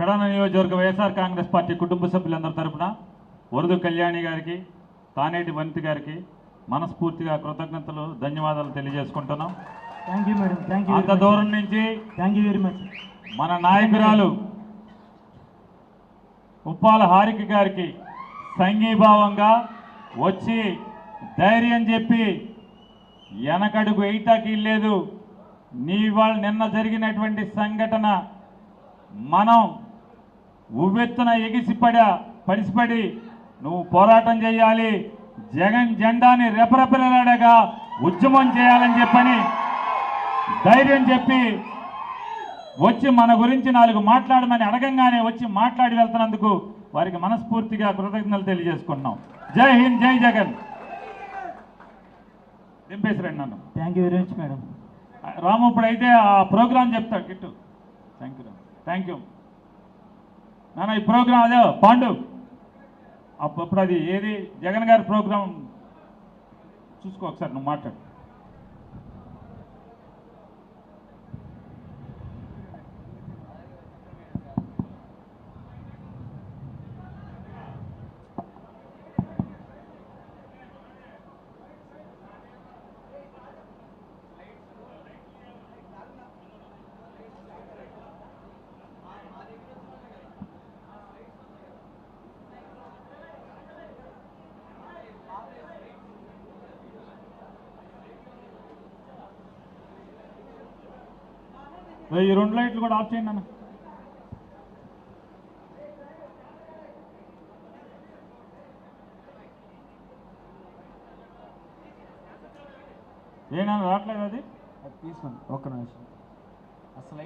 పెడన నియోజకవర్గ వైఎస్ఆర్ కాంగ్రెస్ పార్టీ కుటుంబ సభ్యులందరి తరపున వరదు కళ్యాణి గారికి తానేటి వనిత గారికి మనస్ఫూర్తిగా కృతజ్ఞతలు ధన్యవాదాలు తెలియజేసుకుంటున్నాం. Thank you madam thank you అంత దూరం నుంచి థ్యాంక్ యూ వెరీ మచ్ మన నాయకురాలు ఉప్పాల హారిక గారికి సంఘీభావంగా వచ్చి ధైర్యం చెప్పి వెనకడుగు వేయటాకి లేదు నీ వాళ్ళ నిన్న జరిగినటువంటి సంఘటన మనం ఉవ్వెత్తున ఎగిసిపడా పడిసిపడి నువ్వు పోరాటం చేయాలి. జగన్ జెండాని రెపరెపలాడగా ఉద్యమం చేయాలని చెప్పని ధైర్యం చెప్పి వచ్చి మన గురించి నాలుగు మాట్లాడమని అడగంగానే వచ్చి మాట్లాడి వెళ్తున్నందుకు వారికి మనస్ఫూర్తిగా కృతజ్ఞతలు తెలియజేసుకుంటున్నాం. జై హింద్ జై జగన్. దింపేసిరండి నన్ను. Thank you very much madam Ramu ఇప్పుడు అయితే ఆ ప్రోగ్రామ్ చెప్తాడు. Kittu thank you thank you నాన్న ఈ ప్రోగ్రాం అదే పాండు. అప్పు- అప్పుడు అది ఏది? జగన్ గారి ప్రోగ్రాం. చూసుకో ఒకసారి నువ్వు మాట్లాడు. ఈ రెండు లైట్లు కూడా ఆఫ్ చేయండి అన్న ఏనా రావట్లేదు అది? తీసుకోండి ఒక్క నిమిషం. అసలు